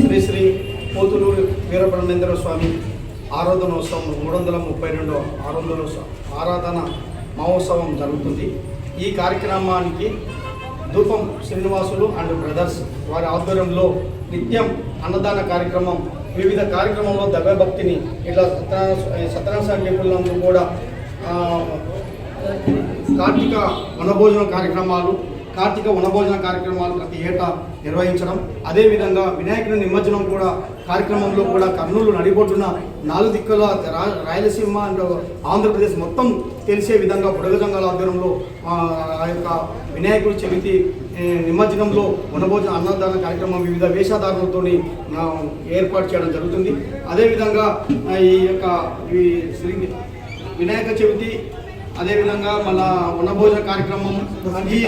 శ్రీ శ్రీ పోతులూరు వీరబ్రహ్మేంద్ర స్వామి ఆరాధనోత్సవం మూడు వందల ముప్పై రెండు ఆరాధనోత్సవం ఆరాధన మహోత్సవం జరుగుతుంది. ఈ కార్యక్రమానికి ధూపం శ్రీనివాసులు అండ్ బ్రదర్స్ వారి ఆధ్వర్యంలో నిత్యం అన్నదాన కార్యక్రమం వివిధ కార్యక్రమంలో దైవభక్తిని ఇట్లా సత్యనారాయణ సత్యనారాయణ టెంపుల్ కూడా కార్తీక వనభోజన కార్యక్రమాలు కార్తీక వనభోజన కార్యక్రమాలు ప్రతి ఏటా నిర్వహించడం. అదేవిధంగా వినాయకుని నిమజ్జనం కూడా కార్యక్రమంలో కూడా కర్నూలు నడిబొడ్డున నాలుగు దిక్కుల రాయలసీమ అండ్ ఆంధ్రప్రదేశ్ మొత్తం తెలిసే విధంగా బుడగజంగాల ఆధ్వర్యంలో ఆ యొక్క వినాయకుడి చవితి నిమజ్జనంలో వనభోజన అన్నదాన కార్యక్రమం వివిధ వేషధారణలతో ఏర్పాటు చేయడం జరుగుతుంది. అదేవిధంగా ఈ యొక్క ఈ శ్రీ వినాయక చవితి అదేవిధంగా మన వనభోజన కార్యక్రమం ఈ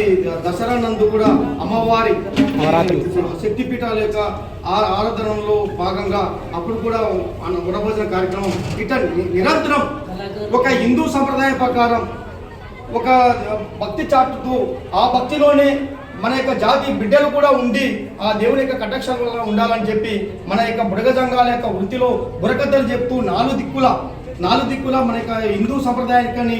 దసరా నందు కూడా అమ్మవారి శక్తిపీఠాల యొక్క ఆ- ఆరాధనలో భాగంగా అప్పుడు కూడా మన వనభోజన కార్యక్రమం ఇట నిరంతరం ఒక హిందూ సంప్రదాయ ప్రకారం ఒక భక్తి చాటుతూ ఆ భక్తిలోనే మన యొక్క జాతి బిడ్డలు కూడా ఉండి ఆ దేవుని యొక్క కటాక్షాల వల్ల ఉండాలని చెప్పి మన యొక్క బుడగజంగాల యొక్క వృత్తిలో బురకథలు చెప్తూ నాలుగు దిక్కుల నాలుగు దిక్కుల మన యొక్క హిందూ సంప్రదాయాన్ని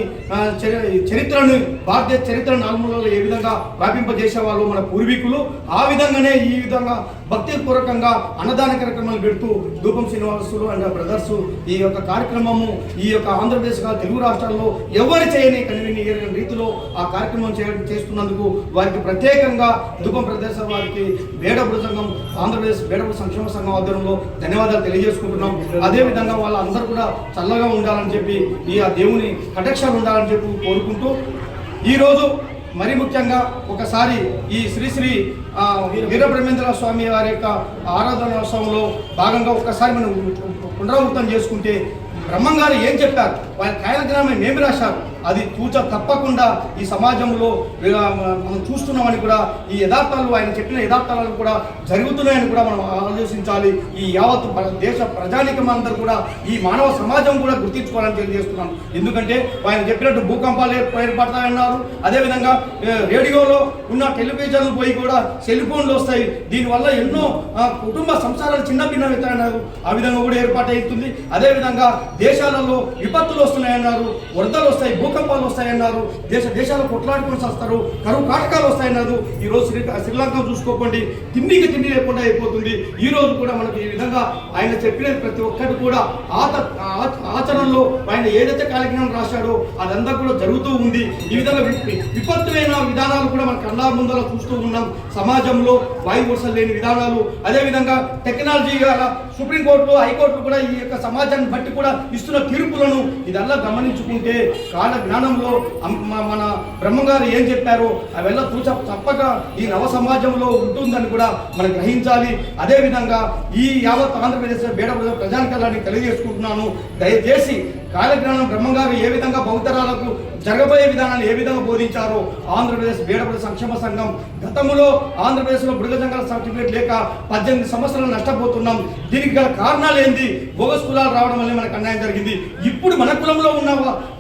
చరి- చరిత్రను భారతదేశ చరిత్ర నాలుగులలో ఏ విధంగా వ్యాపింపజేసేవాళ్ళు మన పూర్వీకులు ఆ విధంగానే ఈ విధంగా భక్తి పూర్వకంగా అన్నదాన కార్యక్రమాలు పెడుతూ ధూపం శ్రీనివాసులు అండ్ బ్రదర్స్ ఈ యొక్క కార్యక్రమము ఈ యొక్క ఆంధ్రప్రదేశ్ తెలుగు రాష్ట్రాల్లో ఎవరు చేయని కనివిని రీతిలో ఆ కార్యక్రమం చేయడం చేస్తున్నందుకు వారికి ప్రత్యేకంగా ధూపం ప్రదేశం వారికి బేడబుడు సంఘం ఆంధ్రప్రదేశ్ బేడబుడు సంక్షేమ సంఘం ఆధ్వర్యంలో ధన్యవాదాలు తెలియజేసుకుంటున్నాం. అదే విధంగా వాళ్ళందరూ కూడా చల్లగా ఉండాలని చెప్పి ఈ ఆ దేవుని కటాక్షాలు ఉండాలని చెప్పి కోరుకుంటూ ఈరోజు మరి ముఖ్యంగా ఒకసారి ఈ శ్రీశ్రీ వీరబ్రహ్మేంద్ర స్వామి వారి యొక్క ఆరాధనోత్సవంలో భాగంగా ఒక్కసారి మనం పునరావృతం చేసుకుంటే బ్రహ్మంగారు ఏం చెప్పారు? వారి కాయగ్రామం ఏమి రాశారు. అది తూచ తప్పకుండా ఈ సమాజంలో మనం చూస్తున్నామని కూడా ఈ యథార్థాలు ఆయన చెప్పిన యథార్థాలను కూడా జరుగుతున్నాయని కూడా మనం ఆలోచించాలి. ఈ యావత్ దేశ ప్రజానికం అందరూ కూడా ఈ మానవ సమాజం కూడా గుర్తించుకోవాలని తెలియజేస్తున్నాను ఎందుకంటే ఆయన చెప్పినట్టు భూకంపాలు ఏర్పడతాయన్నారు. అదేవిధంగా రేడియోలో ఉన్న టెలివిజన్లు పోయి కూడా సెల్ ఫోన్లు వస్తాయి. దీనివల్ల ఎన్నో కుటుంబ సంసారాలు చిన్న భిన్నమవుతాయన్నారు. ఆ విధంగా కూడా ఏర్పాటు అవుతుంది అదేవిధంగా దేశాలలో విపత్తులు వస్తున్నాయన్నారు వరదలు వస్తాయి భూకంపాలు వస్తాయన్నారు దేశ దేశాలు కొట్లాడుకొని వస్తారు కరువు కాటకాలు వస్తాయన్నారు. ఈరోజు శ్రీ శ్రీలంక చూసుకోకండి తిండికి తిండి లేకుండా అయిపోతుంది. ఈ రోజు కూడా మనకి ఈ విధంగా ఆయన చెప్పిన ప్రతి ఒక్కటి కూడా ఆత ఆచరణలో ఆయన ఏదైతే కార్యక్రమం రాశాడో అదంతా కూడా జరుగుతూ ఉంది. ఈ విధంగా విపత్తులైన విధానాలు కూడా మన కన్నా ముందర చూస్తూ ఉన్నాం. సమాజంలో వాయువర్షలు లేని విధానాలు అదేవిధంగా టెక్నాలజీ సుప్రీంకోర్టు హైకోర్టు కూడా ఈ యొక్క సమాజాన్ని బట్టి కూడా ఇస్తున్న తీర్పులను ఇదల్లా గమనించుకుంటే కాల జ్ఞానంలో మన బ్రహ్మగారు ఏం చెప్పారో అవెల్ల తూచ తప్పక ఈ నవ సమాజంలో ఉంటుందని కూడా మనం గ్రహించాలి. అదేవిధంగా ఈ యావత్ ఆంధ్రప్రదేశ్ బేడ ప్రజానికలాన్ని తెలియజేసుకుంటున్నాను. దయచేసి కాలజ్ఞానం బ్రహ్మంగారు ఏ విధంగా బౌద్ధరాలకు జరగబోయే విధానాన్ని ఏ విధంగా బోధించారో ఆంధ్రప్రదేశ్ బేడపల్లి సంక్షేమ సంఘం గతంలో ఆంధ్రప్రదేశ్లో బుడగజంగాల సర్టిఫికేట్ లేక పద్దెనిమిది సంవత్సరాలు నష్టపోతున్నాం. దీనికి గల కారణాలు ఏంది? బోగస్ కులాలు రావడం వల్ల మనకు అన్యాయం జరిగింది. ఇప్పుడు మన కులంలో ఉన్న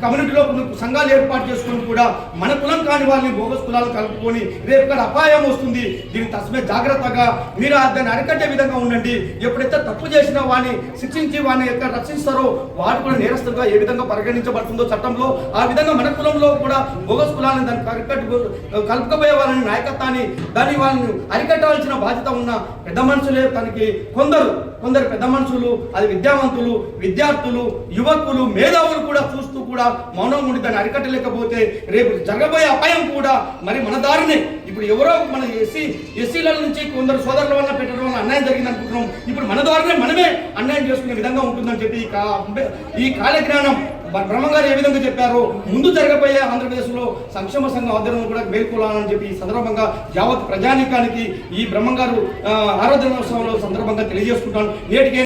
కమ్యూనిటీలో సంఘాలు ఏర్పాటు చేసుకుని కూడా మన కులం కాని వాళ్ళని బోగస్ కులాలు కలుపుకొని రేపు ఇక్కడ అపాయం వస్తుంది. దీన్ని తస్మే జాగ్రత్తగా మీరు దాన్ని అరికట్టే విధంగా ఉండండి. ఎప్పుడైతే తప్పు చేసిన వాడిని శిక్షించి వాడిని ఎక్కడ రక్షిస్తారో వాడు కూడా నేరస్తుగా ఏ విధంగా పరిగణించబడుతుందో చట్టంలో ఆ విధంగా మన కులంలో కూడా బోగస్ కులాన్ని దాన్ని అరికట్టు కలుపుకపోయే వాళ్ళని నాయకత్వాన్ని దాన్ని వాళ్ళని అరికట్టాల్సిన బాధ్యత ఉన్న పెద్ద మనుషులే తనకి కొందరు. కొందరు పెద్ద మనుషులు అది విద్యావంతులు విద్యార్థులు యువకులు మేధావులు కూడా చూస్తూ కూడా మౌనం ఉండి దాన్ని అరికట్టలేకపోతే రేపు జరగబోయే అపాయం కూడా మరి మన దారినే. ఇప్పుడు ఎవరో మన ఎస్సీ ఎస్సీల నుంచి కొందరు సోదరుల వల్ల పెట్టడం వల్ల అన్యాయం జరిగింది అనుకుంటున్నాం. ఇప్పుడు మన ద్వారానే మనమే అన్యాయం చేసుకునే విధంగా ఉంటుందని చెప్పి ఈ ఈ కాలజ్ఞానం బ్రహ్మంగారు ఏ విధంగా చెప్పారో? ముందు జరగబోయే ఆంధ్రప్రదేశ్లో సంక్షేమ సంఘం ఆధ్వర్యంలో కూడా మేల్కొలాలని చెప్పి ఈ సందర్భంగా యావత్ ప్రజానీకానికి ఈ బ్రహ్మంగారు ఆరాధన ఆరాధనోత్సవంలో సందర్భంగా తెలియజేసుకుంటాను. నేటికి